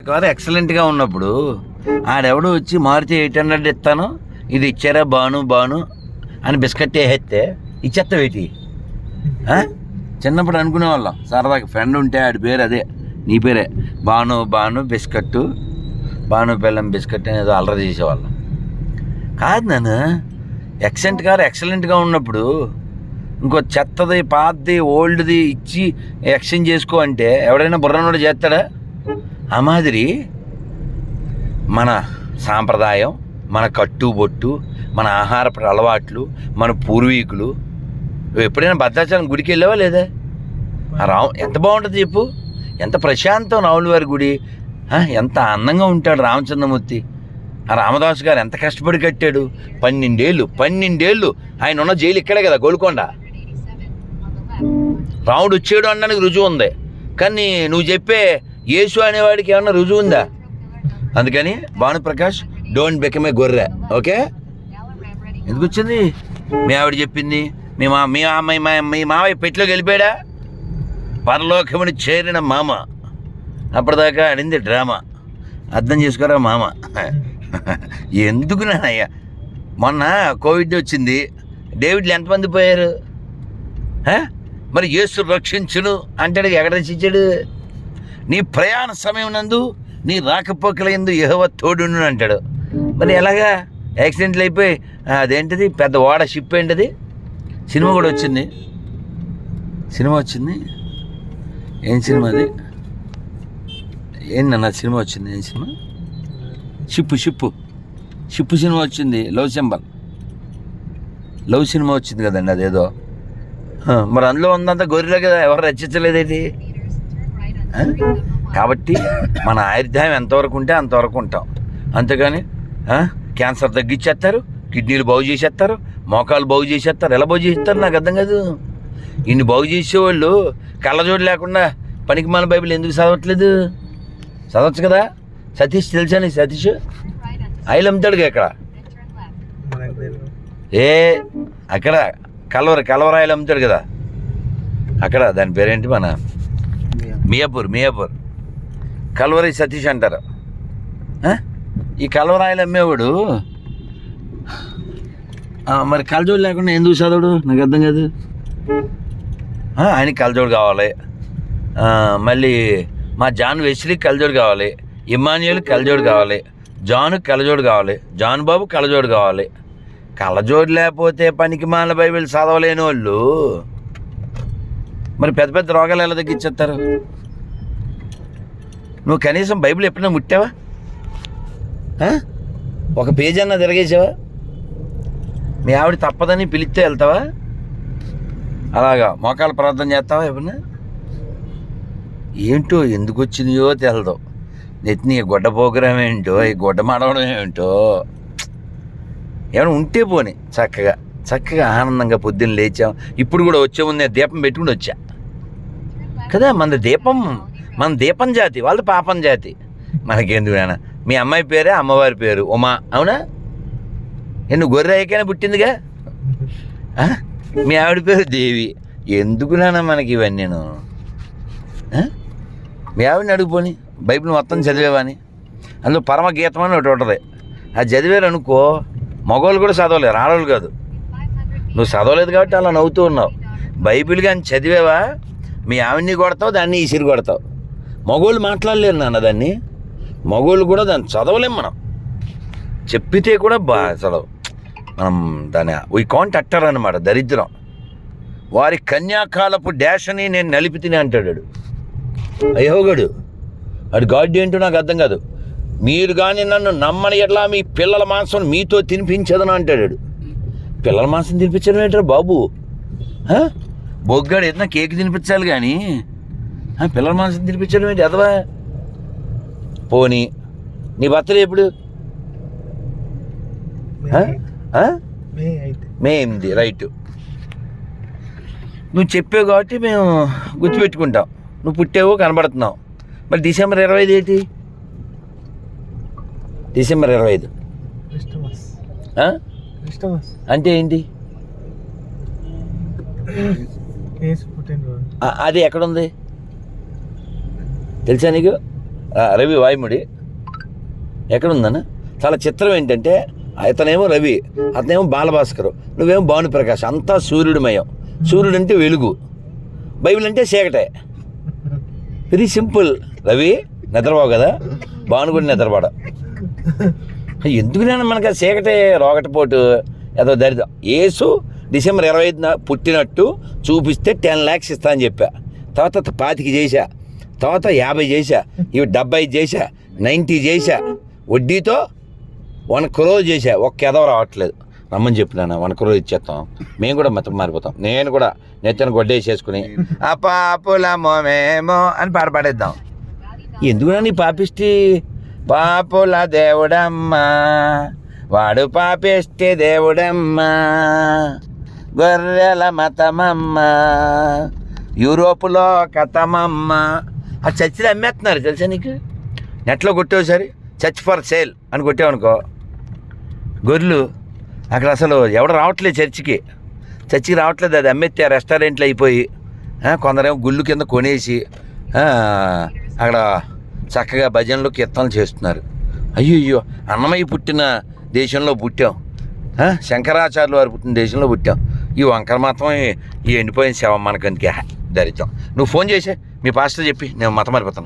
Car ఎక్సలెంట్గా ఉన్నప్పుడు ఆడెవడో వచ్చి మారుతి ఎయిట్ హండ్రెడ్ ఇస్తాను ఇది ఇచ్చారా బాను బాను అని బిస్కెట్ వేసేస్తే ఇచ్చేత్త వేటి చిన్నప్పుడు అనుకునే వాళ్ళం సరదాగా ఫ్రెండ్ ఉంటే ఆడి పేరు అదే నీ పేరే బాను బాను బిస్కట్టు బాను బెల్లం బిస్కెట్ అనేది అల్లరి చేసేవాళ్ళం. కాదు నాన్న ఎక్సెంట్ కారు ఎక్సలెంట్గా ఉన్నప్పుడు ఇంకో చెత్తది పాతది ఓల్డ్ది ఇచ్చి ఎక్స్చేంజ్ చేసుకో అంటే ఎవడైనా బుర్రనోడు చేస్తాడా? ఆ మాదిరి మన సాంప్రదాయం మన కట్టుబొట్టు మన ఆహారపు అలవాట్లు మన పూర్వీకులు ఎప్పుడైనా భద్రాచలం గుడికి వెళ్ళావా లేదా? ఆ రావు ఎంత బాగుంటుంది చెప్పు. ఎంత ప్రశాంతం రావుల వారి గుడి. ఎంత అందంగా ఉంటాడు రామచంద్రమూర్తి. ఆ రామదాస్ గారు ఎంత కష్టపడి కట్టాడు. పన్నెండేళ్ళు పన్నెండేళ్ళు ఆయన ఉన్న జైలు ఇక్కడే కదా గోల్కొండ. రాముడు వచ్చాడు అనడానికి రుజువు ఉంది. కానీ నువ్వు చెప్పే యేసు అనేవాడికి ఏమన్నా రుజువు ఉందా? అందుకని భానుప్రకాష్ డోంట్ బికమ్ ఏ గొర్రె. ఓకే? ఎందుకు వచ్చింది? మీ ఆవిడ చెప్పింది మీ మా మీ అమ్మాయి మా మీ మావయ్య పెట్టిలోకి వెళ్ళిపోయాడా? పరలోకముని చేరిన మామ. అప్పటిదాకా ఆడింది డ్రామా. అర్థం చేసుకోరా మామ? ఎందుకు నానయ్య మొన్న కోవిడ్ వచ్చింది. డేవిడ్లు ఎంతమంది పోయారు? మరి యేసు రక్షించును అంటాడు ఎక్కడ రక్షించాడు? నీ ప్రయాణ సమయం నందు నీ రాకపోకలందు యహవ తోడును అంటాడు. మరి ఎలాగా? యాక్సిడెంట్లు అయిపోయి అదేంటిది? పెద్ద ఓడ షిప్ ఏంటిది? సినిమా కూడా వచ్చింది. సినిమా వచ్చింది? ఏం సినిమా అది? ఏంటన్నా సినిమా వచ్చింది? ఏం cinema? Ship ship ship cinema వచ్చింది. Love symbol. లవ్ సినిమా వచ్చింది కదండి అదేదో. మరి అందులో ఉందంతా గొర్రెలో కదా ఎవరు రచించలేదేంటి కాబట్టి మన ఆయుర్దాయం ఎంతవరకు ఉంటే అంతవరకు ఉంటాం. అంతేగాని క్యాన్సర్ తగ్గించేస్తారు కిడ్నీలు బాగు చేసేస్తారు మోకాలు బాగు చేసేస్తారు. ఎలా బాగు చేస్తారు నాకు అర్థం కాదు. ఇన్ని బాగు చేసేవాళ్ళు కళ్ళజోడు లేకుండా పనికి మన బైబిల్ ఎందుకు చదవట్లేదు? చదవచ్చు కదా? సతీష్ తెలుసా నీ సతీష్? ఆయిల్ అమ్ముతాడుగా ఇక్కడ. ఏ అక్కడ కలవర కలవరాయలు అమ్ముతాడు కదా. అక్కడ దాని పేరేంటి మన మియాపూర్ మియాపూర్. కల్వరి సతీష్ అంటారు. ఈ కల్వరాయలు అమ్మేవాడు. మరి కలజోడు లేకుండా ఎందుకు చదవడు నాకు అర్థం కాదు. ఆయనకి కలజోడు కావాలి. మళ్ళీ మా జాన్ వెస్లీ కలజోడు కావాలి. ఇమాన్యుల్ కలజోడు కావాలి. జాన్ కలజోడు కావాలి. జాన్ బాబు కలజోడు కావాలి. కళ్ళజోడు లేకపోతే పనికి మాల బైబిల్ చదవలేని వాళ్ళు. మరి పెద్ద పెద్ద రోగాలు ఎలా తగ్గించేస్తారు? నువ్వు కనీసం బైబిల్ ఎప్పుడైనా ముట్టావా? ఒక పేజీ అన్నా తిరగేసావా? మీ ఆవిడ తప్పదని పిలిస్తే వెళ్తావా? అలాగా మోకాలు ప్రార్థన చేస్తావా ఎప్పుడన్నా ఏంటో ఎందుకు వచ్చిందో తెలదు. నెత్తిని ఈ గుడ్డ పోగ్రాం ఏంటో ఈ గుడ్డ మడవడం ఏంటో. ఏమైనా ఉంటే పోనీ చక్కగా చక్కగా ఆనందంగా పొద్దున్న లేచాం. ఇప్పుడు కూడా వచ్చే ముందు దీపం పెట్టుకుని వచ్చా. కదా మన దీపం మన దీపం జాతి వాళ్ళది పాపం జాతి. మనకెందుకు నాన్న? మీ అమ్మాయి పేరే అమ్మవారి పేరు ఉమా. అవునా? ఏ, నువ్వు గొర్రె అయ్యకైనా పుట్టిందిగా? మీ ఆవిడ పేరు దేవి. ఎందుకు నాన్న మనకి ఇవన్నీ నేను మీ ఆవిడని అడుగుపోని బైబిల్ మొత్తం చదివేవాని. అందులో పరమ గీతం అని ఒకటి ఉంటుంది. అది చదివారు అనుకో మగవాళ్ళు కూడా చదవలేరు ఆడవాళ్ళు కాదు. నువ్వు చదవలేదు కాబట్టి అలా నవ్వుతూ ఉన్నావు. బైబిల్ కానీ చదివేవా? మీ ఆవిడ్ని కొడతావు దాన్ని ఈసిరి కొడతావు. మగోళ్ళు మాట్లాడలేరు నాన్న దాన్ని. మగోళ్ళు కూడా దాన్ని చదవలేం మనం. చెప్పితే కూడా బా చదవు మనం దాని వీ కాంట్ అట్టర్ అనమాట దరిద్రం. వారి కన్యాకాలపు డాష్ అని నేను నలిపి తిని అంటాడు వాడు. అయ్యోగడు గాడ్ ఏంటో నాకు అర్థం కాదు. మీరు కానీ నన్ను నమ్మని ఎట్లా మీ పిల్లల మాంసం మీతో తినిపించదని అంటాడు పిల్లల మాంసం తినిపించడం ఏంటారు బాబు? బొగ్గాడు ఏదైనా కేక్ తినిపించాలి కానీ పిల్లల మాంసం తినిపించడం ఏంటి? అదవా పోనీ. నీ బర్త్డే ఎప్పుడు? మే ఎనిమిది రైట్. నువ్వు చెప్పావు కాబట్టి మేము గుర్తుపెట్టుకుంటాం. నువ్వు పుట్టావు కనబడుతున్నావు. మరి డిసెంబర్ ఇరవై ఐదు ఏంటి? డిసెంబర్ ఇరవై ఐదు. అంటే ఏంటి? అది ఎక్కడుంది? తెలుసా నీకు? రవి వాయుముడి. ఎక్కడుందన్న? చాలా చిత్రం ఏంటంటే అతనేమో రవి అతనేమో బాలభాస్కర్ నువ్వేమో భానుప్రకాష్ అంతా సూర్యుడిమయం. సూర్యుడు అంటే వెలుగు. బైబిల్ అంటే చీకటే. Very simple. రవి నిద్రపోవు కదా? భాను కూడా నిద్రపోడ. ఎందుకునే మనకి చీకటే రోగటిపోటు? ఏదో దరిద్రం. ఏసు డిసెంబర్ ఇరవై ఐదున పుట్టినట్టు చూపిస్తే టెన్ ల్యాక్స్ ఇస్తా అని చెప్పా. తర్వాత పాతికి చేశా. తర్వాత యాభై చేశా ఇవి డెబ్బై చేశా నైంటీ చేశా. వడ్డీతో వన్ క్రోజ్ చేశా. ఒక్క ఎదవ రావట్లేదు. రమ్మని చెప్పినాను వన్ క్రోజ్ ఇచ్చేస్తాం. మేము కూడా మతం మారిపోతాం. నేను కూడా నెత్తను గొడ్డేసేసుకుని ఆ పాపుల మోమేమో అని పాట పాడేద్దాం. ఎందుకునా నీ పాపిష్టి? పాపుల దేవుడమ్మా వాడు పాపిష్టి దేవుడమ్మా గొర్రెల మతమమ్మ యూరోపులో కథమమ్మ ఆ చర్చిలో అమ్మేస్తున్నారు తెలుసా నీకు? నెట్లో కొట్టేసరి చర్చ్ ఫర్ సేల్ అని కొట్టావనుకో. గొర్రెలు అక్కడ అసలు ఎవడు రావట్లేదు చర్చికి. చర్చికి రావట్లేదు అది అమ్మెత్తే రెస్టారెంట్లు అయిపోయి కొందరేమో గుళ్ళు కింద కొనేసి అక్కడ చక్కగా భజనలు కీర్తనలు చేస్తున్నారు. అయ్యో అయ్యో అన్నమయ్య పుట్టిన దేశంలో పుట్టాం. శంకరాచార్యులు వారు పుట్టిన దేశంలో పుట్టాం. ఈ వంకర మాత్రం ఈ ఎండిపోయిన శవం మనకందుకే. దరిద్రం. నువ్వు ఫోన్ చేసే. మీ పాస్టర్ చెప్పి నేను మతం మారిపోతాను